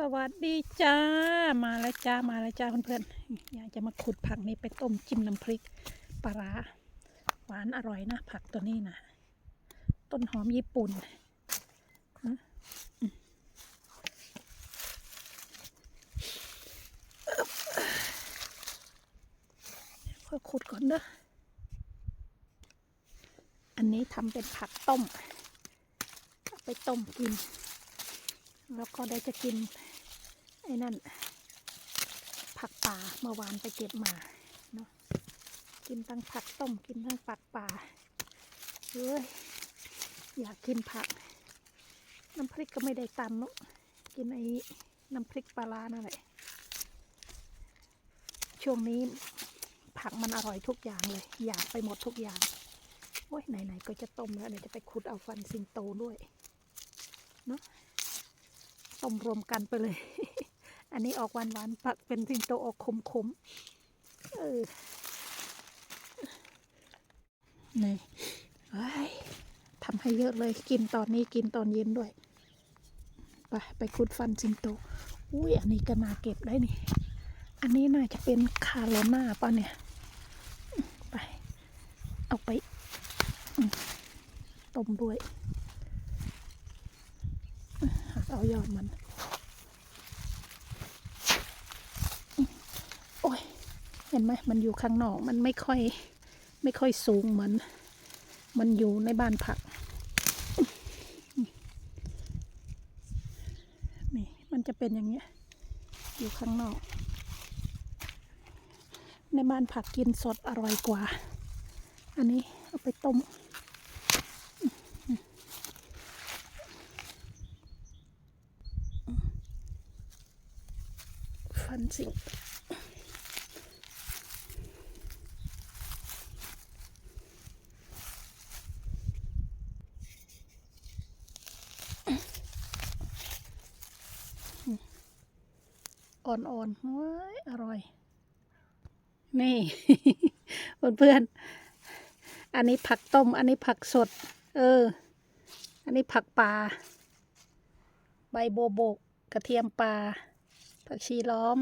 สวัสดีจ้า มาแล้วจ้า มาแล้วจ้าเพื่อนๆ อยากจะมาขุดผักนี้ไปต้มจิ้มน้ำพริกปลาร้าหวานอร่อยนะ ผักตัวนี้นะต้นหอมญี่ปุ่นอืมอืมเพื่อขุดก่อนเด้อ อันนี้ทำเป็นผักต้ม ไปต้มกิน แล้วก็ได้จะกิน ไอ้นั่น ผักป่าเมื่อวานไปเก็บมาเนาะกินทั้งผักต้มกินทั้งผักป่าเฮ้ยอยากกินผัก น้ำพริกก็ไม่ได้ตำเนาะกินไอ้น้ำพริกปลาร้านั่นแหละช่วงนี้ผักมันอร่อยทุกอย่างเลย อยากไปหมดทุกอย่างโอ้ยไหนๆก็จะต้มแล้วเดี๋ยวจะไปขุดเอาฟันสิงโตด้วยเนาะ้มรวมกันไปเลย อันนี้ออกหวานหวานๆปักเป็นสิงโตออกขมขมๆเออนี่เฮ้ยทำให้เยอะเลยกินตอนนี้กินตอนเย็นด้วย ไปไปขุดฟันสิงโต อุ้ยอันนี้ก็น่าเก็บได้นี่ อันนี้น่าจะเป็นคาโลน่าป่ะเนี่ย ไป เอาไปต้มด้วย เอายอดมัน โอ้ย เห็นไหมมันอยู่ข้างนอก มันไม่ค่อย ไม่ค่อยสูงเหมือน มันอยู่ในบ้านผัก นี่ มันจะเป็นอย่างเงี้ย อยู่ข้างนอก ในบ้านผักกินสดอร่อยกว่า อันนี้เอาไปต้มันสิงอ่อนๆเว้ยอร่อย นี่เพื่อนๆ อันนี้ผักต้ม อันนี้ผักสด เออ อันนี้ผักปลา ใบโบวบก กระเทียมปลา ผักชีล้อม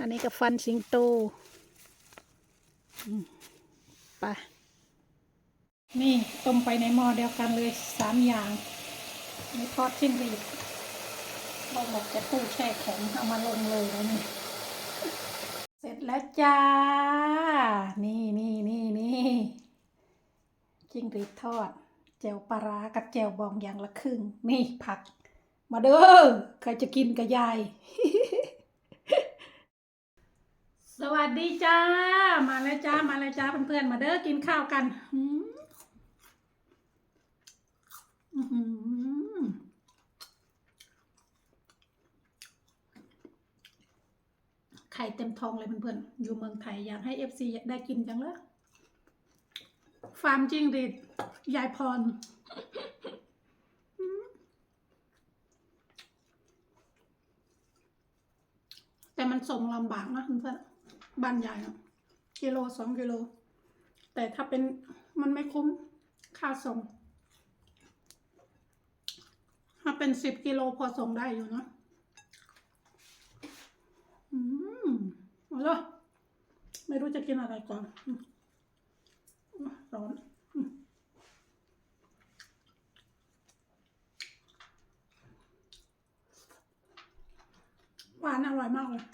อันนี้ก็ฟันสิงโตอืมไปนี่ต้มไปในหม้อเดียวกันเลยสามอย่างนี่ทอดชิ้นรีดเราบอกจะตู้แช่แข็งเอามาลงเลยแล้วนี่เสร็จแล้วจ้า นี่นี่นี่นี่จิ้งหรีดทอดแจวปลาร้ากับแจวบองอย่างละครึ่ง นี่ผัก มาเด้อใครจะกินกับยาย สวัสดีจ้า มาแล้วจ้า มาแล้วจ้าเพื่อนๆ มาเด้อกินข้าวกันไข่เต็มท้องเลยเพื่อนๆ อยู่เมืองไทยอยากให้เอฟซีได้กินจังเลยฟาร์มจริงหรีดยายพร แต่มันส่งลำบากนะเพื่อนบ้านใหญ่อะกิโลสองกิโล แต่ถ้าเป็นมันไม่คุ้มค่าส่ง ถ้าเป็นสิบกิโลพอส่งได้อยู่เนอะอืมเอาละไม่รู้จะกินอะไรก่อนร้อนอืม หวานอร่อยมากเลย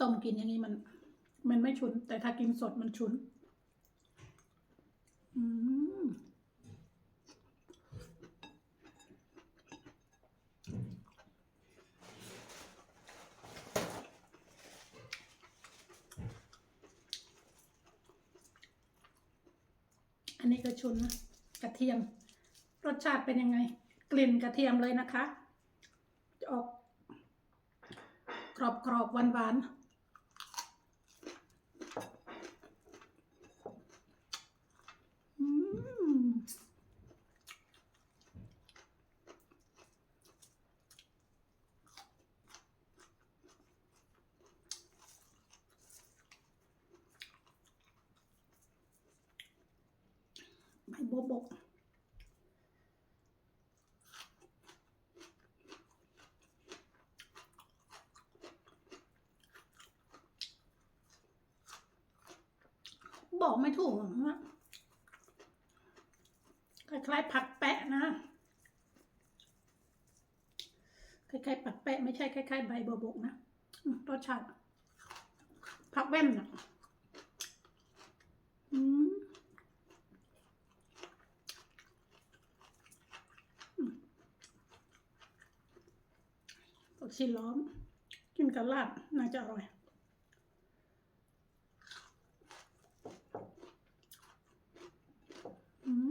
ต้มกินอย่างนี้มัน มันไม่ฉุน แต่ถ้ากินสดมันฉุน อืม อันนี้ก็ชุนนะกระเทียม รสชาติเป็นยังไง กลิ่นกระเทียมเลยนะคะ ออกกรอบกรอบหวานหวานๆอืม ให้โบบกบอกไม่ถูกอะคล้ายๆผักแปะนะคล้ายๆผักแปะไม่ใช่คล้ายๆใบบวบกนะรสชาติผักแว่นอะอืมอืม ผับชีล้อม กินกับลาบน่าจะอร่อย อืม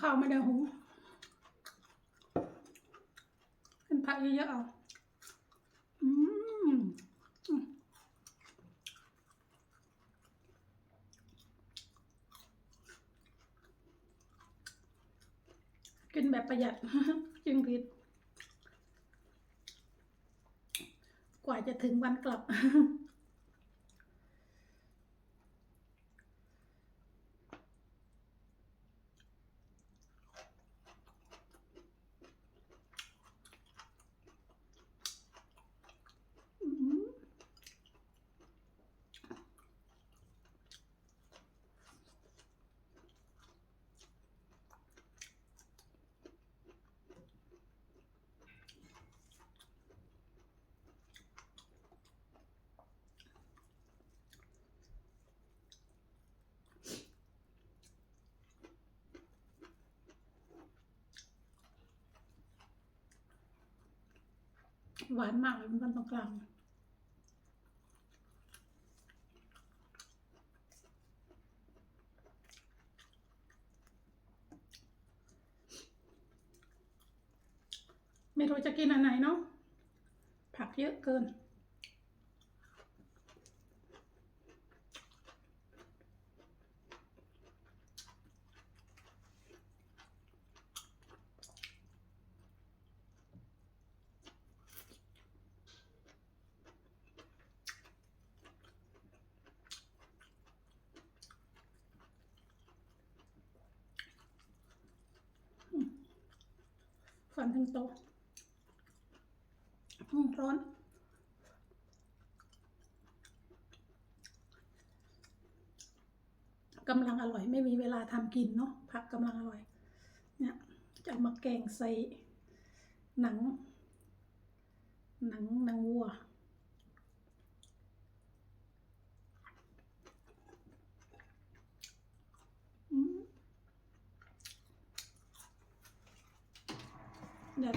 ข้าวไม่ได้หุงขึ้นผักเยอะๆเอาอืมกินแบบประหยัดจึงผิด กว่าจะถึงวันกลับ อืม หวานมากเลยมันตรงกลางไม่รู้จะกินอันไหนเนาะผักเยอะเกิน่อนทั้งโต๊ะอืมร้อน กำลังอร่อยไม่มีเวลาทำกินเนาะผักกำลังอร่อย เนี่ยจะมาแกงใส่หนัง หนังหนังวัว อืม เดี๋